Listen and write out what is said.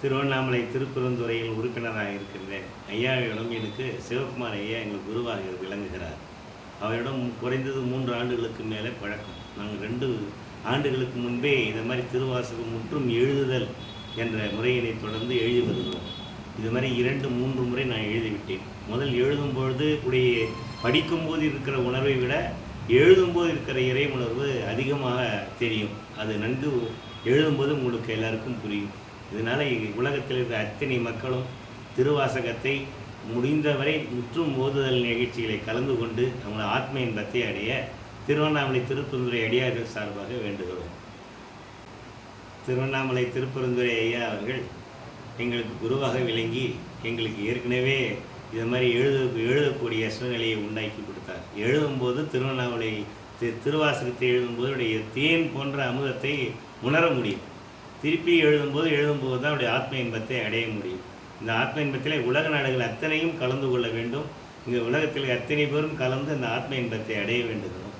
திருவண்ணாமலை திருப்பெருந்துறையில் உறுப்பினராக இருக்கின்றேன் ஐயாவிடம் எனக்கு சிவகுமார் ஐயா எங்கள் குருவாக விளங்குகிறார். அவரிடம் குறைந்தது மூன்று ஆண்டுகளுக்கு மேலே பழக்கம். நாங்கள் ரெண்டு ஆண்டுகளுக்கு முன்பே இந்த மாதிரி திருவாசகம் முற்றும் எழுதுதல் என்ற முறையினை தொடர்ந்து எழுதி வருகிறோம். இது மாதிரி இரண்டு மூன்று முறை நான் எழுதிவிட்டேன். முதல் எழுதும் பொழுது உடைய படிக்கும்போது இருக்கிற உணர்வை விட எழுதும்போது இருக்கிற இறை உணர்வு அதிகமாக தெரியும். அது நன்கு எழுதும்போது உங்களுக்கு எல்லாருக்கும் புரியும். இதனால் உலகத்தில் இருக்கிற அத்தனை மக்களும் திருவாசகத்தை முடிந்தவரை முற்றும் ஓதுதல் நிகழ்ச்சிகளை கலந்து கொண்டு அவங்கள ஆத்ம இன்பத்தை அடைய திருவண்ணாமலை திருப்பந்துரை அடியார்கள் சார்பாக வேண்டுகிறோம். திருவண்ணாமலை திருப்பெருந்துறை ஐயா அவர்கள் எங்களுக்கு குருவாக விளங்கி எங்களுக்கு ஏற்கனவே இது மாதிரி எழுத எழுதக்கூடிய சூழ்நிலையை உண்டாக்கி கொடுத்தார். எழுதும்போது திருவண்ணாமலை தி- திருவாசகத்தை எழுதும்போது அவருடைய தேன் போன்ற அமுதத்தை உணர முடியும். திருப்பி எழுதும்போது எழுதும்போது தான் அவருடைய ஆத்ம இன்பத்தை அடைய முடியும். இந்த ஆத்ம இன்பத்தில் உலக நாடுகள் அத்தனையும் கலந்து கொள்ள வேண்டும். இந்த உலகத்தில் அத்தனை பேரும் கலந்து அந்த ஆத்ம இன்பத்தை அடைய வேண்டுகிறோம்.